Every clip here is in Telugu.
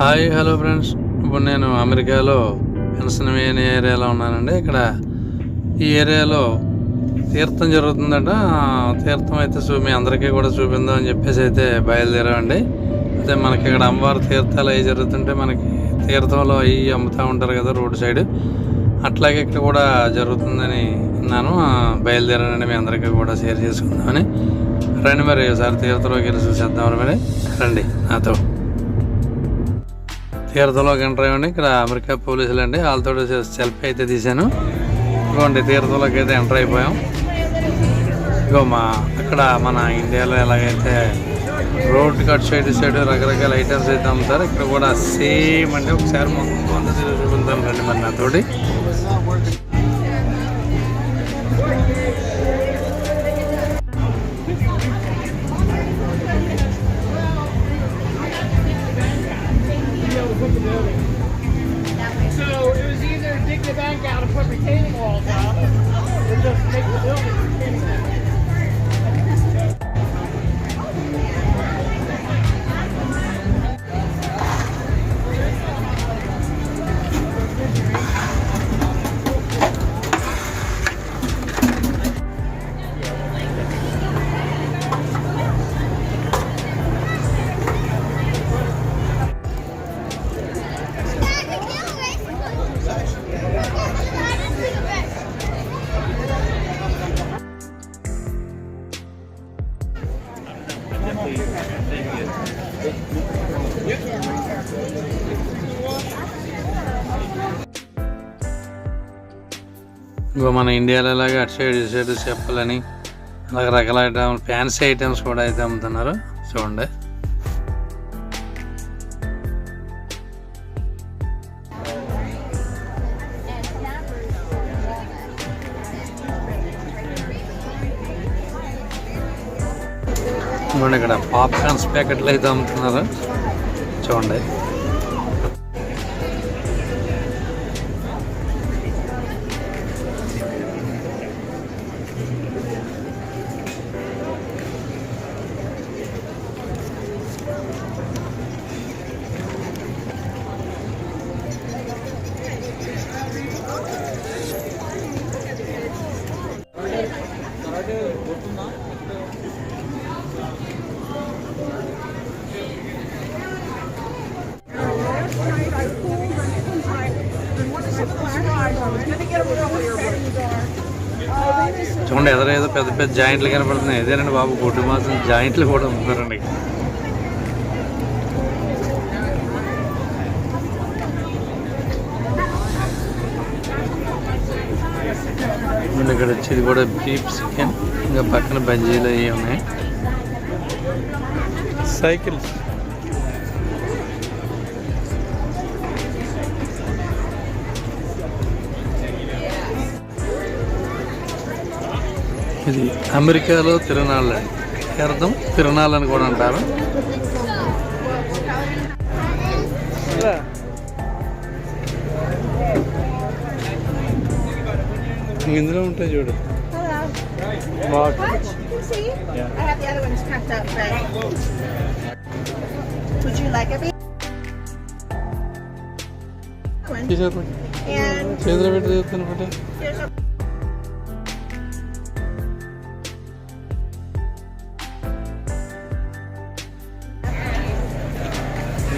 Hi hello friends. ఇప్పుడు నేను అమెరికాలో పెన్సిల్వేనియా ఏరియాలో ఉన్నానండి. ఇక్కడ ఈ ఏరియాలో తీర్థం జరుగుతుందట. తీర్థం అయితే చూ మీ అందరికీ కూడా చూపిందాం అని చెప్పేసి అయితే బయలుదేరామండి. అయితే మనకి ఇక్కడ అమ్మవారి తీర్థాలు అవి జరుగుతుంటే మనకి తీర్థంలో అవి అమ్ముతూ ఉంటారు కదా రోడ్ సైడ్. అట్లాగే ఇక్కడ కూడా జరుగుతుందని విన్నాను బయలుదేరానండి. మీ అందరికీ కూడా షేర్ చేసుకుందామని. రండి మరి ఒకసారి తీర్థంలోకి వెళ్ళి చూసేద్దాం మరి. రండి నాతో. తీర్థంలోకి ఎంటర్ అయ్యండి ఇక్కడ అమెరికా పోలీసులు అండి వాళ్ళతో సెల్ఫీ అయితే తీశాను. ఇదిగోండి తీర్థంలోకి అయితే ఎంటర్ అయిపోయాం. ఇగో మా అక్కడ మన ఇండియాలో ఎలాగైతే రోడ్ కట్ సైడ్ సైడ్ రకరకాల ఐటమ్స్ అయితే అమ్ముతారు ఇక్కడ కూడా సేమ్ అండి. ఒకసారి మొత్తం అంతా రండి మరి నాతోటి. So it was either dig the bank out and put retaining walls up, or just make the building ఇంకో మన ఇండియాలో లాగా అటు సైడ్ ఇటు సైడ్ చెప్పాలని రకరకాల ఐటమ్స్ ఫ్యాన్సీ ఐటమ్స్ కూడా అయితే అమ్ముతున్నారు. చూడండి. చూడండి ఇక్కడ పాప్కార్న్స్ ప్యాకెట్లు అయితే అమ్ముతున్నారు. చూడండి. చూడండి ఎదరేదో పెద్ద పెద్ద జాయింట్లు కనపడుతున్నాయి. ఇదేనండి బాబు గుడ్డు మాసం జాయింట్లు కూడా అమ్ముతారండి ఇక్కడ వచ్చేది కూడా బీఫ్ చికెన్ ఇంకా పక్కన బజ్జీలు అవి ఉన్నాయి. సైకిల్స్. ఇది అమెరికాలో తిరునాళ్ళు అండి అర్థం అని కూడా అంటారు ఇందులో ఉంటాయి చూడు Hello. బాగా What?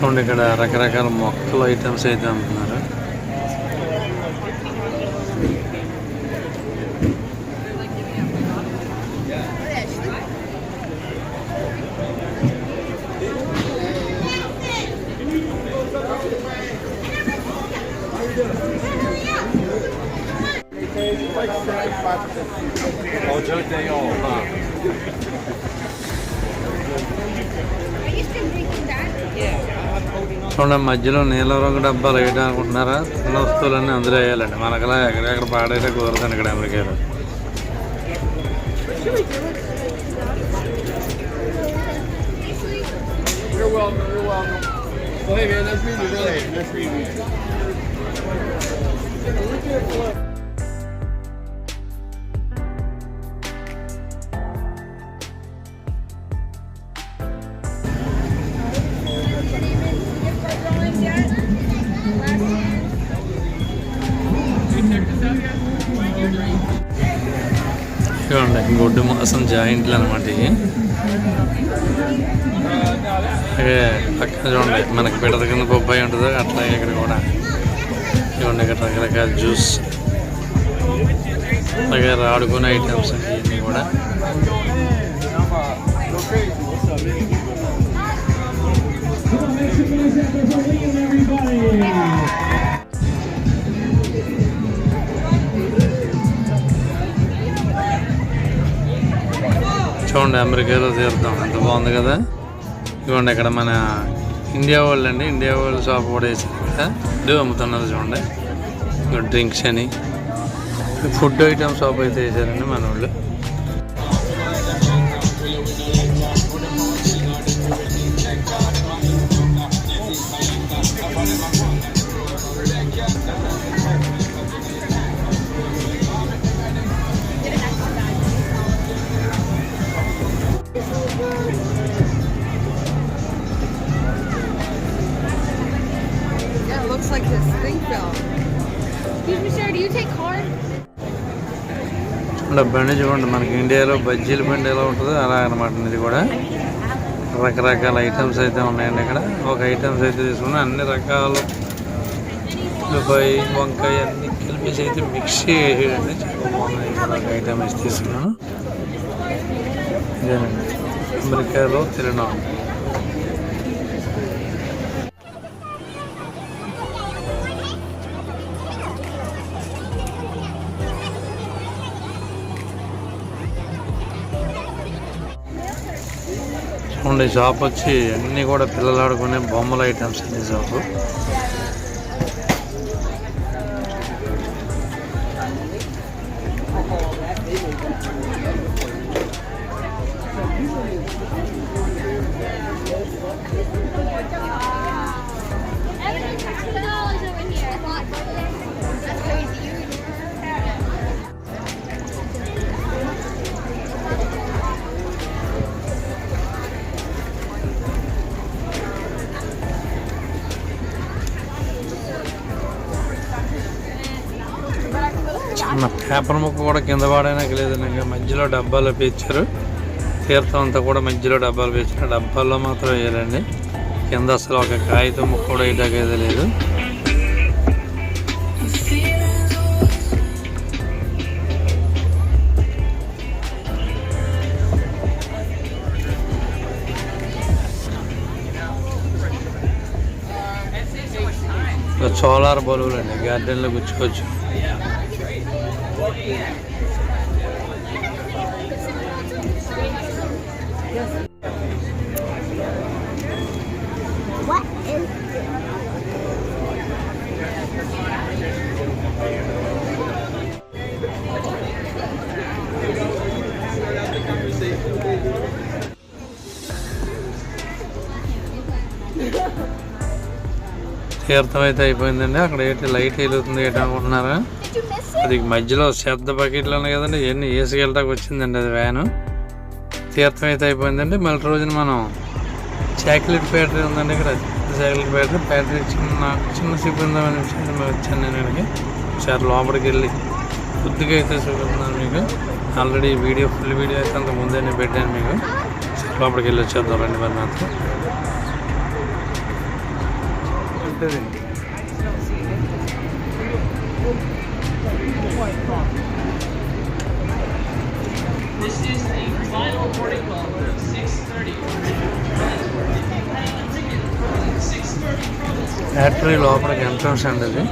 చూసుకోండి ఇక్కడ రకరకాల మొక్కలు ఐటమ్స్ అయితే అమ్ముతున్నారు చూడండి మధ్యలో నీల రంగు డబ్బాలు వేయడం అనుకుంటున్నారా? చిన్న వస్తువులన్నీ అందులో వేయాలండి. మనకలా ఎక్కడెక్కడ పాడైతే కుదరదండి ఇక్కడ అమెరికాలో You're welcome. చూడండి గొడ్డు మాసం జాయింట్లు అనమాట ఇవి అలాగే పక్కన చూడండి మనకి పిడత కింద బొబ్బాయి ఉంటుంది అట్లాగే ఇక్కడ కూడా చూడండి ఇక్కడ రకరకాల జ్యూస్ అలాగే ఆడుకునే ఐటమ్స్ ఇవన్నీ కూడా చూడండి అమెరికాలో తీరుతాం. ఎంత బాగుంది కదా. ఇవ్వండి ఇక్కడ మన ఇండియా వాళ్ళు అండి. ఇండియా వాళ్ళు షాప్ కూడా వేసారు ఇక్కడ. అమ్ముతున్నారు చూడండి. డ్రింక్స్ అని. ఫుడ్ ఐటమ్ షాప్ అయితే వేసారండి మన వాళ్ళు. చూడండి బండి చూడండి మనకి ఇండియాలో బజ్జీల బండి ఎలా ఉంటుందో అలా అనమాట ఇది కూడా రకరకాల ఐటమ్స్ అయితే ఉన్నాయండి ఇక్కడ. ఒక ఐటమ్స్ అయితే తీసుకున్నా అన్ని రకాలు. ఉల్లిపాయ వంకాయ అన్ని కలిపేసి అయితే మిక్స్ చేసేయండి చాలా బాగున్నాయి. ఒక ఐటమ్ తీసుకున్నాను. ఇదేనండి. అమెరికాలో తిరణాలు చూడండి షాప్ వచ్చి అన్నీ కూడా పిల్లలు ఆడుకునే బొమ్మల ఐటమ్స్ అనే షాపు ఉన్న పేపర్ ముక్క కూడా కింద పడడానికి లేదండి. ఇంకా మధ్యలో డబ్బాలో పేర్చారు. తీర్థం అంతా కూడా మధ్యలో డబ్బాలు పేర్చారు. డబ్బాల్లో మాత్రం వేయాలండి కింద అసలు ఒక కాగితం ముక్క కూడా వేయడానికి లేదు. సోలార్ బలువులు అండి. గార్డెన్లో గుచ్చుకోవచ్చు తీర్థం అయితే అయిపోయిందండి అక్కడ ఏంటి లైట్ వెలుగుతుంది ఏంటి అనుకుంటున్నారా Did you miss అది మధ్యలో శబ్ద బకెట్లు ఉన్నాయి కదండి ఇవన్నీ వేసుకెళ్ళడానికి వచ్చిందండి అది వ్యాను. తీర్థం అయితే అయిపోయిందండి మళ్ళీ రోజున మనం చాక్లెట్ ఫ్యాక్టరీ ఉందండి ఇక్కడ. చాక్లెట్ ఫ్యాక్టరీ ఫ్యాక్టరీ చిన్న చిన్న చూపిందామని విషయం వచ్చాను నేను ఇక్కడికి. ఒకసారి లోపలికి వెళ్ళి కొద్దిగా అయితే చూపిస్తున్నాను మీకు. ఆల్రెడీ వీడియో ఫుల్ వీడియో అయితే అంత ముందే నేను పెట్టాను మీకు. లోపలికి వెళ్ళి వచ్చేద్దాం రండి మరి మాత్రం. ఉంటుంది. This is the final boarding call for 6:30. Six thirty. Trouble. Factory లోపలికి ఎంట్రన్స్ అండి అది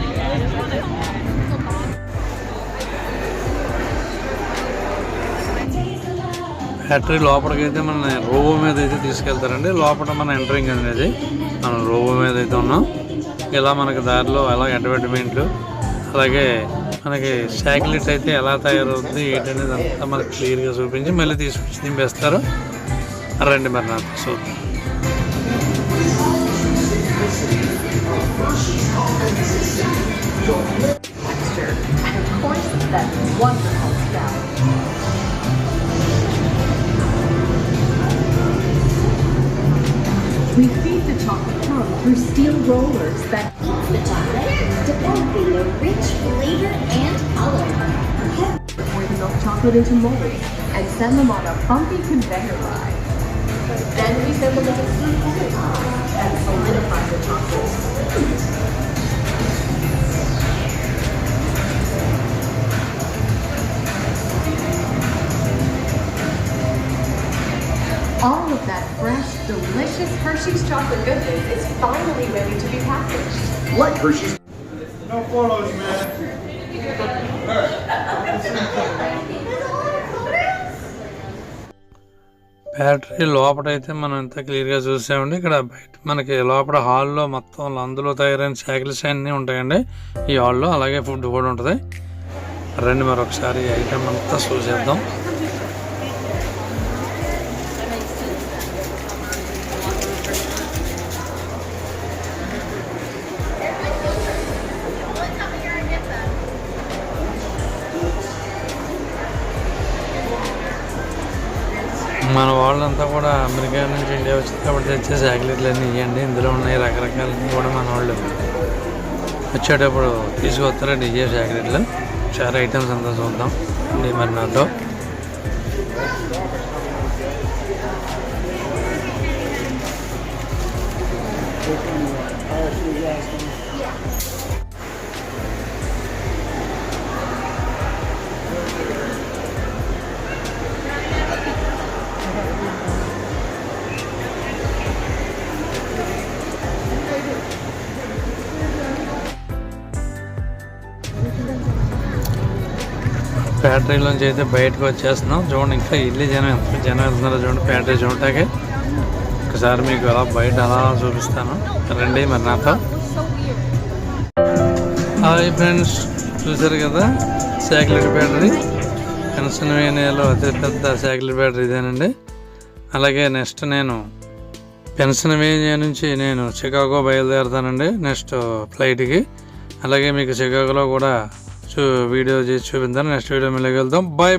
ఫ్యాక్టరీ లోపలికి అయితే మన రోబో మీద అయితే తీసుకెళ్తారండి. లోపల మన ఎంటరింగ్ అనేది. మనం రోబో మీద అయితే ఉన్నాం. ఇలా మనకి దారిలో ఎలా అడ్వర్టైజ్మెంట్లు అలాగే మనకి చాక్లెట్ అయితే ఎలా తయారవుతుంది ఏంటనేది అంతా మనకు క్లియర్గా చూపించి మళ్ళీ తీసుకొచ్చి దింపేస్తారు రండి మరి నాకు so We feed the chocolate pearl through steel rollers that... rich flavor and color. pour the milk chocolate into molds and send them on a bumpy conveyor ride. Then we send them on through coolers and solidify the chocolate. All of that fresh, delicious Hershey's chocolate goodness is finally ready to be packaged. What Hershey's No photos, man. Battery లోపల అయితే మనం ఎంత క్లియర్గా చూసామండి. ఇక్కడ బయట మనకి లోపల హాల్లో మొత్తం అందులో తయారైన సైకిల్స్ అన్నీ ఉంటాయండి. ఈ హాల్లో అలాగే ఫుడ్ కూడా ఉంటుంది. రండి మరొకసారి ఐటమ్ అంతా చూసేద్దాం. మన వాళ్ళంతా కూడా అమెరికా నుంచి ఇండియా వచ్చింది కాబట్టి తెచ్చే చాక్లెట్లు అన్నీ ఇవ్వండి ఇందులో ఉన్నాయి రకరకాలన్నీ కూడా మన వాళ్ళు వచ్చేటప్పుడు తీసుకొస్తారండి డిజే చాక్లెట్లు. చాలా ఐటమ్స్ అంతా చూద్దాం. ఇది మరి నాతో. ఫ్యాక్టరీలోంచి అయితే బయటకు వచ్చేస్తున్నాం. చూడండి ఇంకా ఇల్లు జనం ఎంత జనం వెళ్తున్నారో చూడండి ఫ్యాక్టరీ చూడటానికి. ఒకసారి మీకు అలా బయట అలా చూపిస్తాను. రండి మరి నాతో. హాయ్ ఫ్రెండ్స్ చూసారు కదా? సైకిల్ బ్యాటరీ పెన్సిల్వేనియాలో అతి పెద్ద బ్యాటరీ ఇదేనండి. అలాగే నెక్స్ట్ నేను పెన్సిల్వేనియా నుంచి నేను చికాగో బయలుదేరుతానండి నెక్స్ట్ ఫ్లైట్కి. అలాగే మీకు చికాగోలో కూడా వీడియో చేసి చూపిస్తాను నెక్స్ట్ వీడియో మళ్ళీ వెళ్దాం బాయ్ బాయ్